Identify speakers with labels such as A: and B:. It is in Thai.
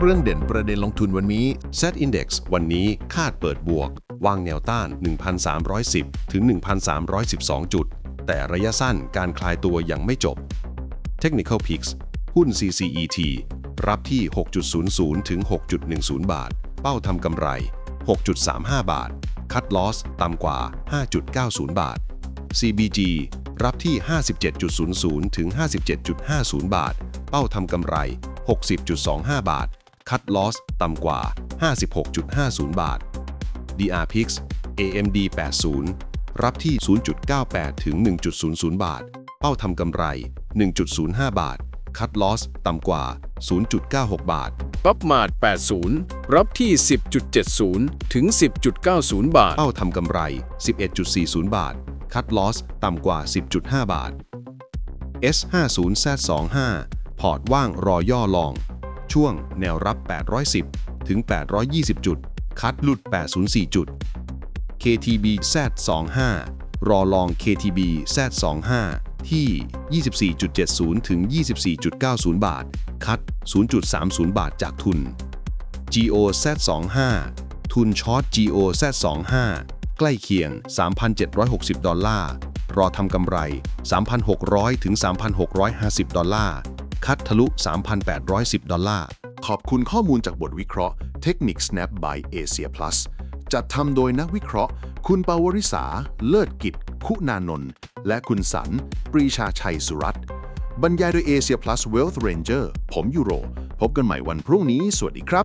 A: เรื่องเด่นประเด็นลงทุนวันนี้ Set Index วันนี้คาดเปิดบวก วางแนวต้าน 1,310 ถึง 1,312 จุด แต่ระยะสั้นการคลายตัวยังไม่จบ Technical Peaks หุ้น CCET รับที่ 6.00 ถึง 6.10 บาท เป้าทำกำไร 6.35 บาท คัดลอสต่ำกว่า 5.90 บาท CBG รับที่ 57.00 ถึง 57.50 บาท เป้าทำกำไร 60.25 บาท คัดลอสต่ำกว่า 56.50 บาท DRPix AMD 80 รับที่ 0.98 ถึง 1.00 บาท เป้าทำกำไร 1.05 บาทคัดลอสต่ำกว่า 0.96 บาท
B: ป๊อปมาด80 รับที่ 10.70 ถึง 10.90 บาท
A: เป้าทำกำไร 11.40 บาท คัดลอสต่ำกว่า 10.5 บาท S50Z25 พอร์ตว่างรอย่อลอง ช่วงแนวรับ 810 ถึง 820 จุด คัดหลุด 804 จุด KTB Z25 รอลอง KTB Z25 ที่ 24.70 ถึง 24.90 บาท คัด 0.30 บาทจากทุน GO Z25 ทุนช็อต GO Z25 ใกล้เคียง 3,760 ดอลลาร์ รอทำกำไร 3,600 ถึง 3,650 ดอลลาร์ คัดทะลุ 3,810 ดอลลาร์
C: ขอบคุณข้อมูลจากบทวิเคราะห์เทคนิค Snap by Asia Plus จัดทำโดยนักวิเคราะห์ คุณปาวริษา เลิศกิจ คุณานนท์และคุณสัน ปรีชาชัยสุรัตน์บรรยายโดย Asia Plus Wealth Ranger ผมยูโร พบกันใหม่วันพรุ่งนี้ สวัสดีครับ